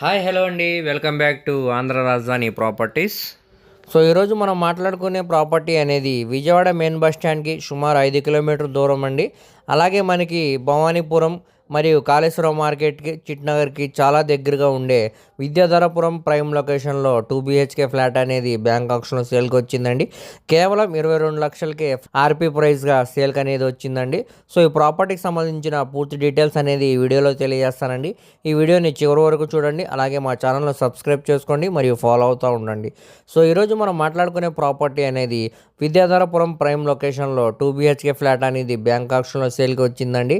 Hi hello అండి. Welcome back to Andhra Rajadhani properties. So ఈరోజు మనం మాట్లాడుకునే ప్రాపర్టీ అనేది విజయవాడ మెయిన్ బస్ స్టాండ్కి సుమారు ఐదు కిలోమీటర్ దూరం అండి. అలాగే మనకి భవానీపురం మరియు కాళేశ్వరం మార్కెట్కి చిట్నగర్కి చాలా దగ్గరగా ఉండే విద్యాధరపురం ప్రైమ్ లొకేషన్లో టూ బీహెచ్కే ఫ్లాట్ అనేది బ్యాంక్ ఆక్షన్లో సేల్కి వచ్చిందండి. కేవలం ఇరవై రెండు లక్షలకే ఆర్పీ ప్రైస్గా సేల్కి అనేది వచ్చిందండి. సో ఈ ప్రాపర్టీకి సంబంధించిన పూర్తి డీటెయిల్స్ అనేది ఈ వీడియోలో తెలియజేస్తానండి. ఈ వీడియోని చివరి వరకు చూడండి. అలాగే మా ఛానల్ను సబ్స్క్రైబ్ చేసుకోండి మరియు ఫాలో అవుతూ ఉండండి. సో ఈరోజు మనం మాట్లాడుకునే ప్రాపర్టీ అనేది విద్యాధరపురం ప్రైమ్ లొకేషన్లో టూ బీహెచ్కే ఫ్లాట్ అనేది బ్యాంక్ ఆక్షన్లో సేల్కి వచ్చిందండి.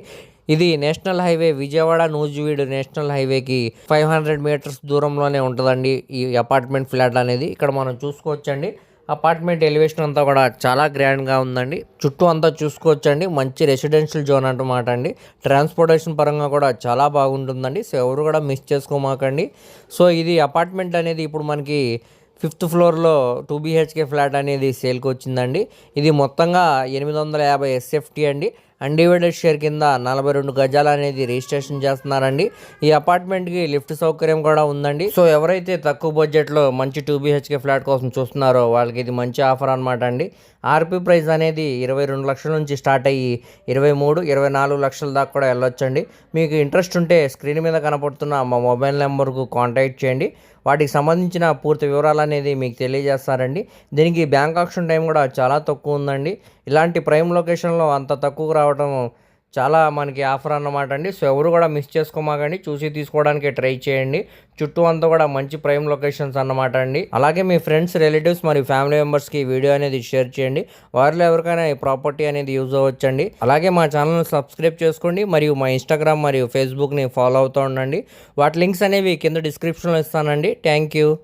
ఇది national highway Vijayawada Nuzvid national హైవేకి ఫైవ్ హండ్రెడ్ మీటర్స్ దూరంలోనే ఉంటుందండి ఈ అపార్ట్మెంట్ ఫ్లాట్ అనేది. ఇక్కడ మనం చూసుకోవచ్చండి. అపార్ట్మెంట్ ఎలివేషన్ అంతా కూడా చాలా గ్రాండ్గా ఉందండి. చుట్టూ అంతా చూసుకోవచ్చండి. మంచి రెసిడెన్షియల్ జోన్ అంటమాట అండి. ట్రాన్స్పోర్టేషన్ పరంగా కూడా చాలా బాగుంటుందండి. సో ఎవరు కూడా మిస్ చేసుకోమాకండి. సో ఇది అపార్ట్మెంట్ అనేది ఇప్పుడు మనకి ఫిఫ్త్ ఫ్లోర్లో టూ బీహెచ్కే ఫ్లాట్ అనేది సేల్కి వచ్చిందండి. ఇది మొత్తంగా ఎనిమిది వందల యాభై ఎస్ఎఫ్టీ అండి. అన్డివైడెడ్ షేర్ కింద నలభై రెండు గజాలు అనేది రిజిస్ట్రేషన్ చేస్తున్నారండి. ఈ అపార్ట్మెంట్కి లిఫ్ట్ సౌకర్యం కూడా ఉందండి. సో ఎవరైతే తక్కువ బడ్జెట్లో మంచి టూ బీహెచ్కే ఫ్లాట్ కోసం చూస్తున్నారో వాళ్ళకి ఇది మంచి ఆఫర్ అనమాట అండి. ఆర్పీ ప్రైస్ అనేది ఇరవై రెండు లక్షల నుంచి స్టార్ట్ అయ్యి ఇరవై మూడు ఇరవై నాలుగు లక్షల దాకా కూడా వెళ్ళొచ్చండి. మీకు ఇంట్రెస్ట్ ఉంటే స్క్రీన్ మీద కనపడుతున్న మా మొబైల్ నెంబర్కు కాంటాక్ట్ చేయండి. వాటికి సంబంధించిన పూర్తి వివరాలు అనేది మీకు తెలియజేస్తారండి. దీనికి బ్యాంక్ ఆప్షన్ టైం కూడా చాలా తక్కువ ఉందండి. ఇలాంటి ప్రైమ్ లొకేషన్లో అంత తక్కువ రావడం చాలా మనకి ఆఫర్ అన్నమాట అండి. సో ఎవరు కూడా మిస్ చేసుకోమాకండి. చూసి తీసుకోవడానికి ట్రై చేయండి. చుట్టూ అంతా కూడా మంచి ప్రైమ్ లొకేషన్స్ అన్నమాట అండి. అలాగే మీ ఫ్రెండ్స్ రిలేటివ్స్ మరియు ఫ్యామిలీ మెంబర్స్కి వీడియో అనేది షేర్ చేయండి. వారిలో ఎవరికైనా ఈ ప్రాపర్టీ అనేది యూజ్ అవ్వచ్చండి. అలాగే మా ఛానల్ని సబ్స్క్రైబ్ చేసుకోండి. మరియు మా ఇన్స్టాగ్రామ్ మరియు ఫేస్బుక్ని ఫాలో అవుతూ ఉండండి. వాటి లింక్స్ అనేవి కింద డిస్క్రిప్షన్లో ఇస్తానండి. Thank you.